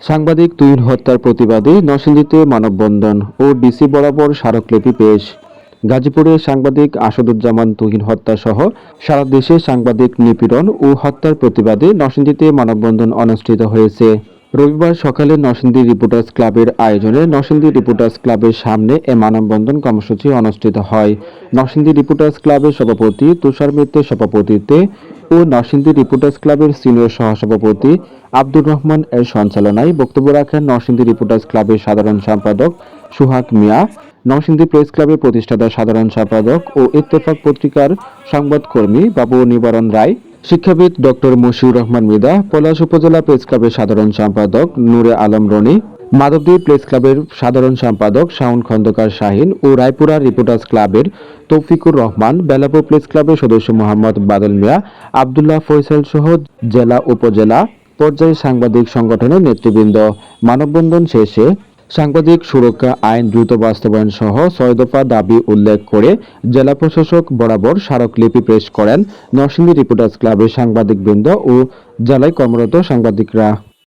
সাংবাদিক তুহিন হত্যার প্রতিবাদে নরসিংদীতে মানববন্ধন ও ডিসি বরাবর স্মারকলিপি পেশ। গাজীপুরে সাংবাদিক আসাদুজ্জামান তুহিন হত্যা সহ সারা দেশে সাংবাদিক নিপীড়ন ও হত্যার প্রতিবাদে নরসিংদীতে মানববন্ধন অনুষ্ঠিত হয়েছে। রবিবার সকালে নরসিংদী রিপোর্টার্স ক্লাবের আয়োজনে নরসিংদী রিপোর্টার্স ক্লাবের সামনে এ মানববন্ধন কর্মসূচি অনুষ্ঠিত হয়। নরসিংদী রিপোর্টার্স ক্লাবের সভাপতি তুষার মিত্রের সভাপতিত্বে ও নরসিংদী রিপোর্টার্স ক্লাবের সিনিয়র সহসভাপতি আব্দুর রহমান এর সঞ্চালনায় বক্তব্য রাখেন নরসিংদী রিপোর্টার্স ক্লাবের সাধারণ সম্পাদক সুহাগ মিয়া, নরসিংদী প্রেস ক্লাবের প্রতিষ্ঠাতা সাধারণ সম্পাদক ও ইত্তেফাক পত্রিকার সংবাদকর্মী বাবু নিবারণ রায়, শিক্ষাবিদ ডক্টর মশিউর রহমান মৃদা, পলাশ উপজেলা প্রেস ক্লাবের সাধারণ সম্পাদক নূরে আলম রনি মাধবদী প্রেস ক্লাবের সাধারণ সম্পাদক শাওন খন্দকার শাহিন ও রায়পুরা রিপোর্টার্স ক্লাবের তৌফিকুর রহমান, বেলাপুর প্রেস ক্লাবের সদস্য মোহাম্মদ বাদল মিয়া, আবদুল্লাহ ফয়সাল সহ জেলা উপজেলা পর্যায়ে সাংবাদিক সংগঠনের নেতৃবৃন্দ। মানববন্ধন শেষে সাংবাদিক সুরক্ষা আইন দ্রুত বাস্তবায়ন সহ ছয় দফা দাবি উল্লেখ করে জেলা প্রশাসক বরাবর স্মারকলিপি পেশ করেন নরসিংদী রিপোর্টার্স ক্লাবের সাংবাদিকবৃন্দ ও জেলায় কর্মরত সাংবাদিকরা।